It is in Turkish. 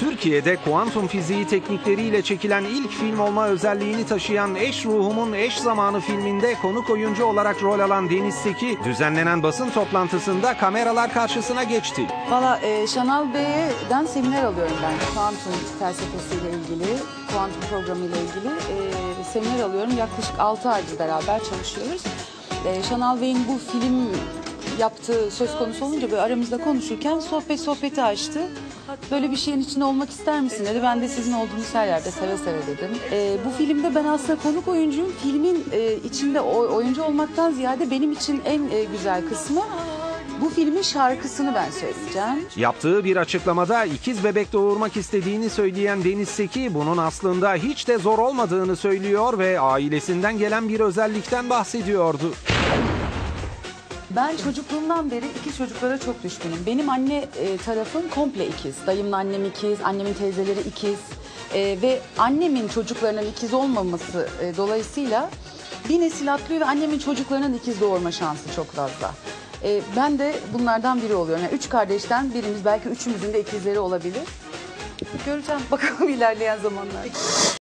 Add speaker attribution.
Speaker 1: Türkiye'de kuantum fiziği teknikleriyle çekilen ilk film olma özelliğini taşıyan Eş Ruhumun Eş Zamanı filminde konuk oyuncu olarak rol alan Deniz Seki, düzenlenen basın toplantısında kameralar karşısına geçti.
Speaker 2: Valla e, Şanal Bey'den seminer alıyorum ben. Kuantum felsefesiyle ilgili, kuantum programıyla ilgili e, seminer alıyorum. Yaklaşık 6 aydır beraber çalışıyoruz. E, Şanal Bey'in bu film yaptığı söz konusu olunca böyle aramızda konuşurken sohbet sohbeti açtı. Böyle bir şeyin içinde olmak ister misin dedi. Ben de sizin olduğunuz her yerde seve seve dedim. E, bu filmde ben aslında konuk oyuncuyum. Filmin e, içinde oyuncu olmaktan ziyade benim için en e, güzel kısmı bu filmin şarkısını ben söyleyeceğim.
Speaker 1: Yaptığı bir açıklamada ikiz bebek doğurmak istediğini söyleyen Deniz Seki bunun aslında hiç de zor olmadığını söylüyor ve ailesinden gelen bir özellikten bahsediyordu.
Speaker 2: Ben çocukluğumdan beri ikiz çocuklara çok düşkünüm. Benim anne e, tarafım komple ikiz. Dayımın annem ikiz, annemin teyzeleri ikiz. E, ve annemin çocuklarının ikiz olmaması e, dolayısıyla bir nesil atlıyor ve annemin çocuklarının ikiz doğurma şansı çok fazla. E, ben de bunlardan biri oluyorum. Yani üç kardeşten birimiz belki üçümüzün de ikizleri olabilir. Göreceğim bakalım ilerleyen zamanlarda.